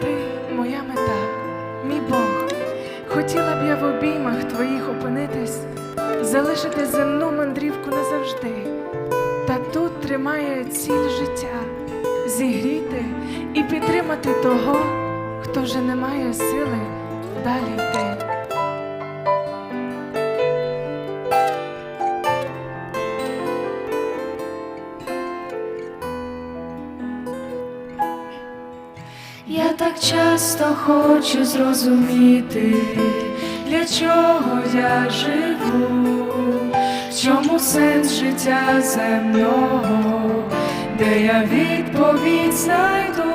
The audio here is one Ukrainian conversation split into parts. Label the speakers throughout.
Speaker 1: ти моя мета, мій Бог. Хотіла б я в обіймах твоїх опинитись, залишити земну мандрівку назавжди. Та тут тримає ціль життя зігріти і підтримати того, хто вже не має сили далі йти.
Speaker 2: Я так часто хочу зрозуміти, для чого я живу, в чому сенс життя земного, де я відповідь знайду,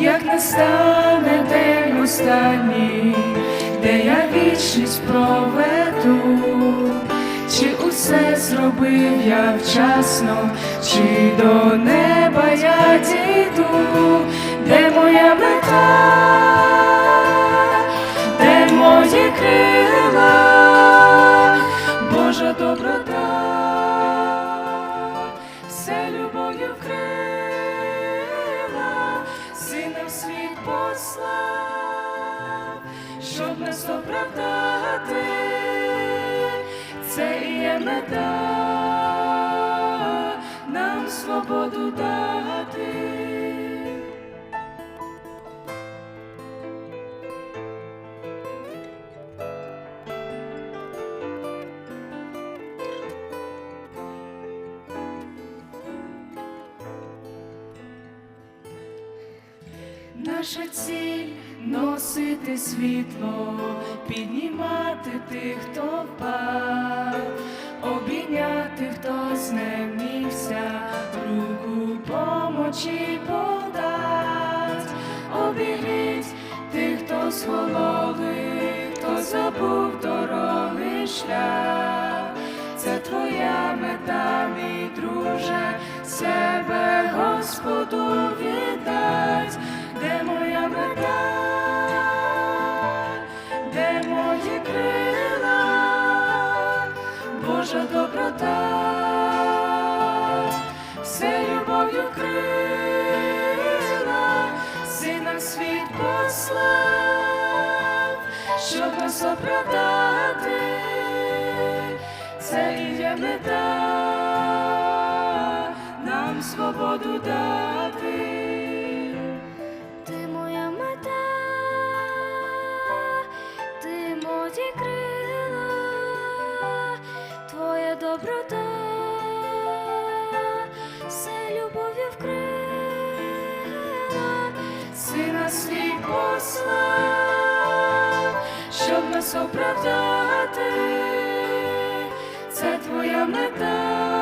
Speaker 2: як не стане день останній, де я вічність проведу, чи усе зробив я вчасно, чи до неба я дійду, де моя мета, де мої крила, Божа доброта, все любов'ю вкрила, сина в світ послав, щоб нас оправдати, це і є мета, Наша ціль носити світло, піднімати тих, хто впав, обійняти, хто знемігся, руку помочі подать, обігріть тих, хто схололи, хто забув дороги шлях. Це твоя мета, мій друже, себе Господу Божа доброта, все любов'ю крила, сина світ послав, щоб нас оправдати це і є мета, нам свободу дати.
Speaker 3: Доброта, все любов'ю вкрила,
Speaker 2: Сина свій послав, щоб нас оправдати, це твоя мета,